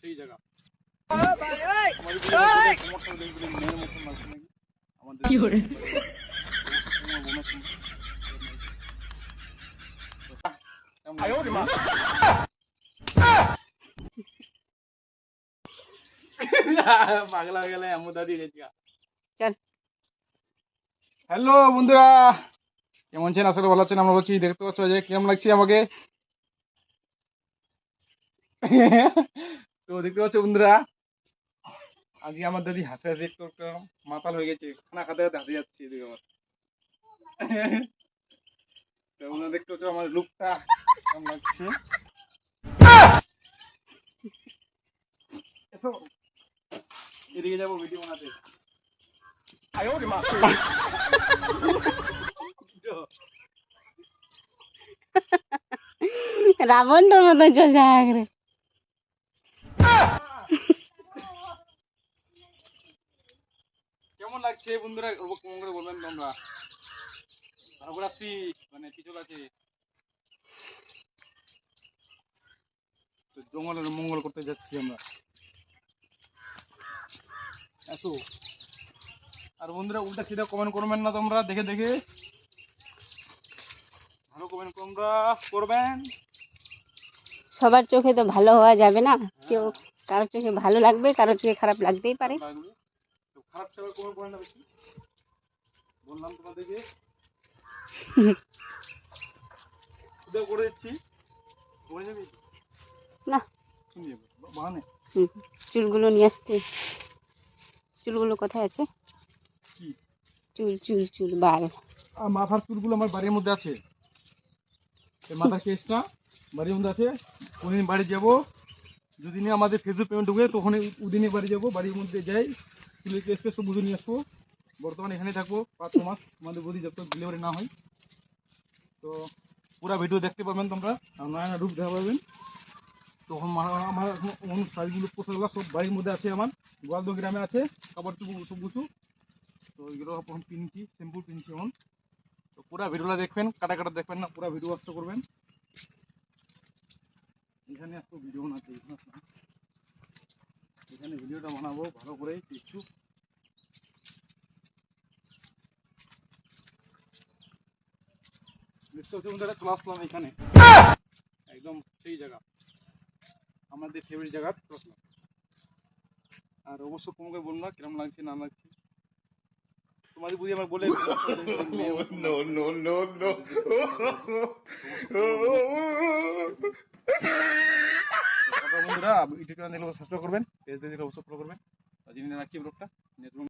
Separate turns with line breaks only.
সেই জায়গা আমাদের কোমরটা দেখবে মেয়ের মতন লাগছে নাকি আমাদের
কি hore
তোমার বোনের সঙ্গে। কেমন পাগলা হয়ে গেলে এমন দাদি গেছি
চল
হ্যালো বন্ধুরা, কেমন আছেন? আসলে ভালো আছেন, আমরা বলছি, দেখতে পাচ্ছ যে কেমন লাগছে আমাকে? তো দেখতে পাচ্ছ বন্ধুরা, আজকে আমার দাদি হাসি হাসি একটু একটু মাতাল হয়ে গেছে, খানা খাতে খাতে হাসি যাচ্ছে এদিকে আমার। তো বন্ধুরা, দেখতে পাচ্ছ আমার লুকটা কেমন লাগছে? এসো, এদিকে যাব, ভিডিও বানাতে।
রাবণটার মতো চলছে
কেমন লাগছে বন্ধুরা? বলবেন তোমরা। মানে আছে। তো জঙ্গলের মঙ্গল করতে যাচ্ছি আমরা। এসো আর বন্ধুরা উল্টা সিধা কমেন্ট করবেন না তোমরা দেখে দেখে। ভালো কমেন্ট তোমরা করবেন।
সবার চোখে তো ভালো হওয়া যাবে না। কেউ কারোর চোখে ভালো লাগবে কারোর চোখে খারাপ লাগতেই পারে।
খারাপ টাকা কমেন্ট করেন না বেশি। বললাম তোমাদেরকে। উদয় করে দিচ্ছি। করে যাবি
না।
বাহানে?
হুম, চুলগুলো নিয়ে আসতে। চুলগুলো কোথায় আছে? চুল চুল চুল বাল
আর মাথার চুলগুলো আমার বাড়ির মধ্যে আছে। এই মাথার কেসটা বাড়ির মধ্যে আছে। ওদিন বাড়ি যাব। যদি আমাদের ফেসবুক পেমেন্ট ঢুকে তখন ওদিনে বাড়ি যাব। বাড়ির মধ্যে যাই। চুলের কেস সব বুঝে নিয়ে আসব। বর্তমানে এখানে থাকব। পাঁচ, ছ মাস আমাদের বদি যত ডেলিভারি না হয়। তো পুরো ভিডিও দেখতে পাবেন তোমরা। নয়া নয়া রূপ দেখা পাবেন। তখন আমার এখন শাড়িগুলো পোশাকগুলো সব বাড়ির মধ্যে আছে আমার। গোয়ালদ গ্রামে আছে। কাপড় চুপড় সব কিছু তো এগুলো এখন কিনছি সিম্পল কিনছি এখন। তো পুরো ভিডিওটা দেখবেন, কাটা কাটা দেখবেন না, পুরো ভিডিও আসতে করবেন। এখানে একটু ভিডিও বানাতে এখানে ভিডিওটা বানাবো, ভালো করে, কিছু। এখানে। একদম সেই জায়গা। আমাদের ফেভারিট জায়গা আর অবশ্য তোমাকে বলব না, কিরম লাগছে, না লাগছে। তোমাদের বুঝি আমার বলে
নো নো নো নো
বন্ধুরা ইউটিউব চ্যানেল সাবস্ক্রাইব করবেন পেজ দেখলে অবশ্যই ফলো করবেন। আর যিনি নাকি ব্লগটা